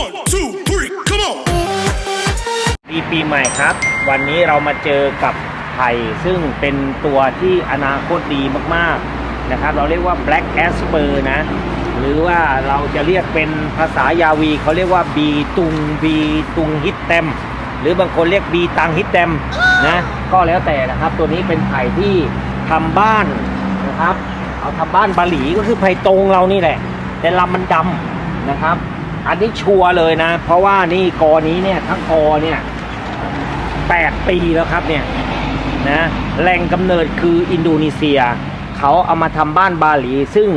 One, two, three, come on! ปีปีใหม่ครับ วันนี้เรามาเจอกับไผ่ซึ่งเป็นตัวที่อนาคตดีมากๆนะครับ เราเรียกว่า Black Asper นะ หรือว่าเราจะเรียกเป็นภาษายาวีเขาเรียกว่าบีตุงบีตุงฮิตเต็ม หรือบางคนเรียกบีตังฮิตเต็มนะก็แล้วแต่นะครับ ตัวนี้เป็นไผ่ที่ทำบ้านนะครับ เอาทำบ้านบาหลีก็คือไผ่ตรงเรานี่แหละ แต่ลำมันดำนะครับ อันนี้ชัวร์เลยนะ เพราะว่านี่กอนี้เนี่ยทั้งกอเนี่ย8ปีแล้วครับเนี่ยนะแหล่งกำเนิดคืออินโดนีเซีย เขาเอามาทำบ้านบาหลี ซึ่ง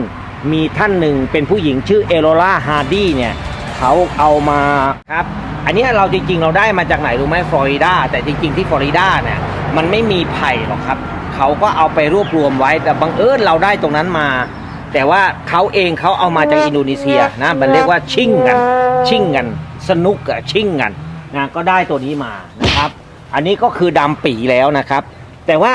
มีท่านหนึ่งเป็นผู้หญิงชื่อเอโรล่าฮาร์ดี้เนี่ยเขาเอามาครับ อันนี้เราจริงๆเราได้มาจากไหนรู้ไหมฟลอริดาแต่จริง ๆ ที่ฟลอริดาเนี่ยมันไม่มีไผ่หรอกครับ เขาก็เอาไปรวบรวมไว้แต่บังเอิญเราได้ตรงนั้นมา แต่ว่าเขาเองเขาเอามาจากอินโดนีเซียนะมันเรียกว่าชิ่งกันชิ่งกันสนุกอะชิ่งกันนะก็ได้ตัวนี้มานะครับ อันนี้ก็คือดำปีแล้วนะครับ แต่ว่า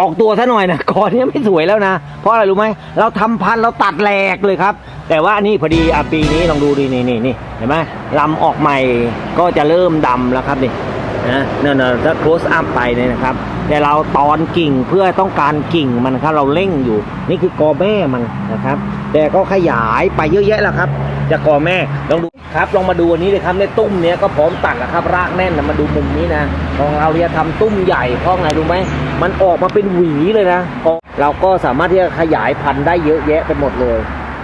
ออกตัวซะหน่อยนะก่อนนี้ไม่สวยแล้วนะ เพราะอะไรรู้ไหมเราทำพันธุ์เราตัดแหลกเลยครับ แต่ว่าอันนี้พอดีอะปีนี้ลองดูดินี่นี่นี่เห็นไหมลำออกใหม่ก็จะเริ่มดำแล้วครับนี่นะเนี่ยนะถ้า close up ไปเนี่ยนะครับ แต่เราตอนกิ่งเพื่อต้องการกิ่งมันครับเราเร่งอยู่ นี่คือกอแม่มันนะครับ แต่ก็ขยายไปเยอะแยะแล้วครับจะกอแม่ลองดูครับลองมาดูอันนี้เลยครับในตุ้มเนี้ยก็พร้อมตัดแล้วครับ รากแน่นนะมาดูมุมนี้นะของเราเนี่ยทำตุ้มใหญ่เพราะไงรู้ไหมมันออกมาเป็นหวีเลยนะเราก็สามารถที่จะขยายพันธุ์ได้เยอะแยะไปหมดเลย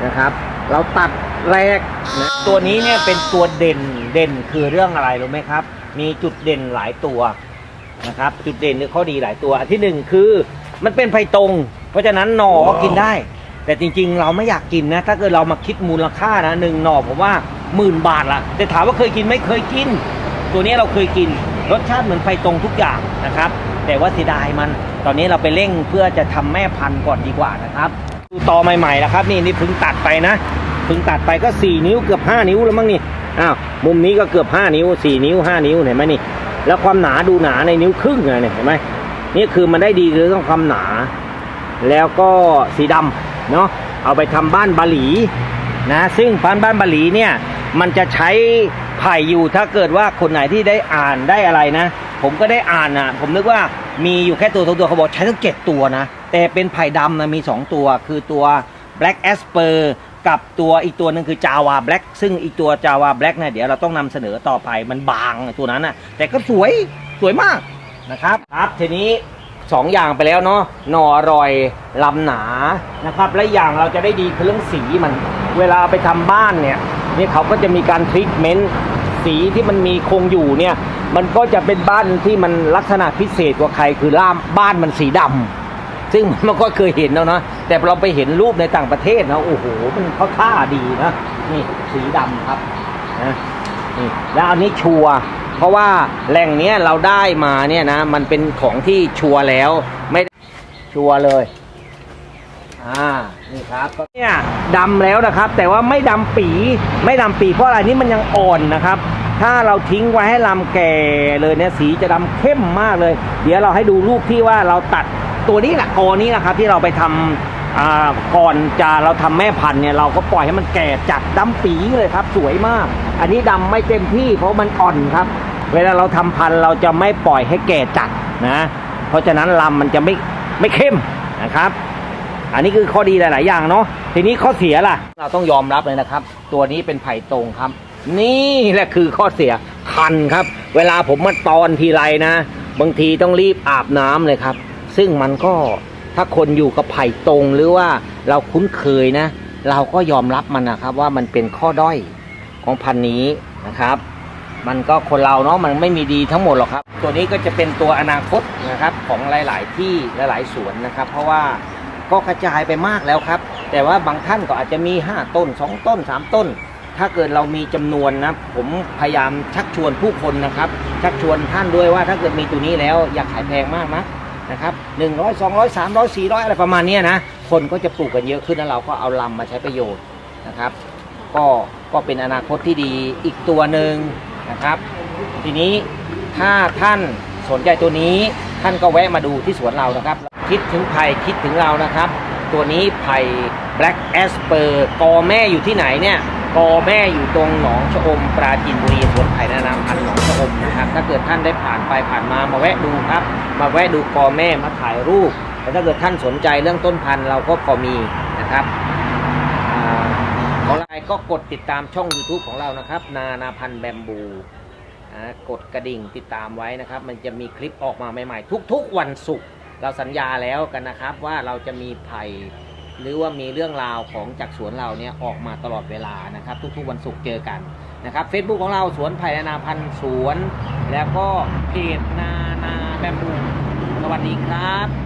นะครับ เราตัดแรกนะตัวนี้เนี่ยเป็นตัวเด่นเด่นคือเรื่องอะไรรู้ไหมครับ มีจุดเด่นหลายตัว นะครับ จุดเด่นหรือข้อดีหลายตัวอันที่หนึ่งคือมันเป็นไผ่ตรง เพราะฉะนั้นหน่อก็กินได้ แต่จริงๆ เราไม่อยากกินนะ ถ้าเกิดเรามาคิดมูลค่านะหนึ่งหน่อผมว่าหมื่นบาทละแต่ถามว่าเคยกินไหมเคยกิน ตัวนี้เราเคยกิน รสชาติเหมือนไฟตรงทุกอย่างนะครับ แต่ว่าเสียดายมัน ตอนนี้เราไปเร่งเพื่อจะทำแม่พันธุ์ก่อนดีกว่านะครับดูต่อใหม่ๆแล้วครับ นี่นี่เพิ่งตัดไปนะเพิ่งตัดไปก็ 4 นิ้วเกือบ 5 นิ้วแล้วมั้งนี่อ้าวมุมนี้ก็เกือบ 5 นิ้ว 4 นิ้ว 5 นิ้วเห็นไหมนี่ แล้วความหนาดูหนาในนิ้วครึ่งอะเนี่ยเห็นไหมนี่คือมันได้ดีคือต้องความหนา แล้วก็สีดำเนาะเอาไปทำบ้านบาหลีนะซึ่งบ้านบ้านบาหลีเนี่ยมันจะใช้ไผ่อยู่ถ้าเกิดว่าคนไหนที่ได้อ่านได้อะไรนะ ผมก็ได้อ่านอะผมนึกว่ามีอยู่แค่ตัวสองตัวเขาบอกใช้ทั้งเจ็ดตัวนะ แต่เป็นไผ่ดำนะมี 2 ตัว คือตัว Black Asper กับตัวอีกตัวหนึ่งคือ Java Black ซึ่งอีกตัว Java Black เนี่ยเดี๋ยวเราต้องนำเสนอต่อไปมันบางตัวนั้นนะแต่ก็สวยสวยมากนะครับครับทีนี้สองอย่างไปแล้วเนาะหน่ออร่อยลำหนานะครับ และอย่างเราจะได้ดีคือเรื่องสีมัน เวลาไปทำบ้านเนี่ยนี่เขาก็จะมีการทรีทเมนต์สีที่มันมีคงอยู่เนี่ยมันก็จะเป็นบ้านที่มันลักษณะพิเศษกว่าใครคือล่ามบ้านมันสีดำ ซึ่งมันก็เคยเห็นแล้วนะแต่เราไปเห็นรูปในต่างประเทศนะโอ้โหมันเขาท่าดีนะนี่สีดำครับนะนี่แล้วอันนี้ชัวเพราะว่าแหล่งเนี้ยเราได้มาเนี่ยนะ มันเป็นของที่ชัวแล้วไม่ชัวเลยอ่านี่ครับเนี่ยดำแล้วนะครับ แต่ว่าไม่ดำปีไม่ดำปีเพราะอะไรนี่มันยังอ่อนนะครับถ้าเราทิ้งไว้ให้ลำแก่เลยเนี่ยสีจะดำเข้มมากเลย เดี๋ยวเราให้ดูรูปที่ว่าเราตัด ตัวนี้แหละกอนี้นะครับที่เราไปทำอ่าก่อนจะเราทำแม่พันธุ์เนี่ยเราก็ปล่อยให้มันแก่จัดดำปีเลยครับ สวยมาก อันนี้ดำไม่เต็มที่เพราะมันอ่อนครับ เวลาเราทำพันธุ์เราจะไม่ปล่อยให้แก่จัดนะ เพราะฉะนั้นลำมันจะไม่ไม่เข้มนะครับ อันนี้คือข้อดีหลาย ๆ อย่างเนาะทีนี้ข้อเสียล่ะ เราต้องยอมรับเลยนะครับ ตัวนี้เป็นไผ่ตรงครับ นี่แหละคือข้อเสียคันครับ เวลาผมมาตอนทีไรนะ บางทีต้องรีบอาบน้ำเลยครับ ซึ่งมันก็ถ้าคนอยู่กับไผ่ตรงหรือว่าเราคุ้นเคยนะ เราก็ยอมรับมันนะครับ ว่ามันเป็นข้อด้อยของพันธุ์นี้นะครับ มันก็คนเราเนาะมันไม่มีดีทั้งหมดหรอกครับ ตัวนี้ก็จะเป็นตัวอนาคตนะครับของหลาย ๆ ที่หลาย ๆ สวนนะครับ เพราะว่าก็กระจายไปมากแล้วครับ แต่ว่าบางท่านก็อาจจะมี 5 ต้น 2 ต้น 3 ต้น ถ้าเกิดเรามีจำนวนนะ ผมพยายามชักชวนผู้คนนะครับ ชักชวนท่านด้วยว่าถ้าเกิดมีตัวนี้แล้วอย่าขายแพงมากนะ นะครับหนึ่งร้อยสองร้อยสามร้อยสี่ร้อยอะไรประมาณนี้นะ คนก็จะปลูกกันเยอะขึ้นแล้วเราก็เอาลำมาใช้ประโยชน์นะครับ ก็ก็เป็นอนาคตที่ดีอีกตัวหนึ่งนะครับ ทีนี้ถ้าท่านสนใจตัวนี้ท่านก็แวะมาดูที่สวนเรานะครับ คิดถึงไผ่คิดถึงเรานะครับ ตัวนี้ไผ่ Black Asper กอแม่อยู่ที่ไหนเนี่ย กอแม่อยู่ตรงหนองชะอมปราจีนบุรีสวนไผ่นานาพันธุ์หนองชะอมนะครับถ้าเกิดท่านได้ผ่านไปผ่านมามาแวะดูครับ มาแวะดูกอแม่มาถ่ายรูปแต่ถ้าเกิดท่านสนใจเรื่องต้นพันธุ์เราก็พอมีนะครับอ่าของเราก็กดติดตามช่อง YouTube ของเรานะครับ นานาพันธุ์แบมบูกดกระดิ่งติดตามไว้นะครับ มันจะมีคลิปออกมาใหม่ๆ ทุกๆวันศุกร์เราสัญญาแล้วกันนะครับว่าเราจะมีไผ่ หรือว่ามีเรื่องราวของจากสวนเราเนี่ยออกมาตลอดเวลานะครับ ทุกๆวันศุกร์เจอกันนะครับ Facebook ของเราสวนไผ่นานาพันธุ์สวน แล้วก็เพจนานาแบมบูสวัสดีครับ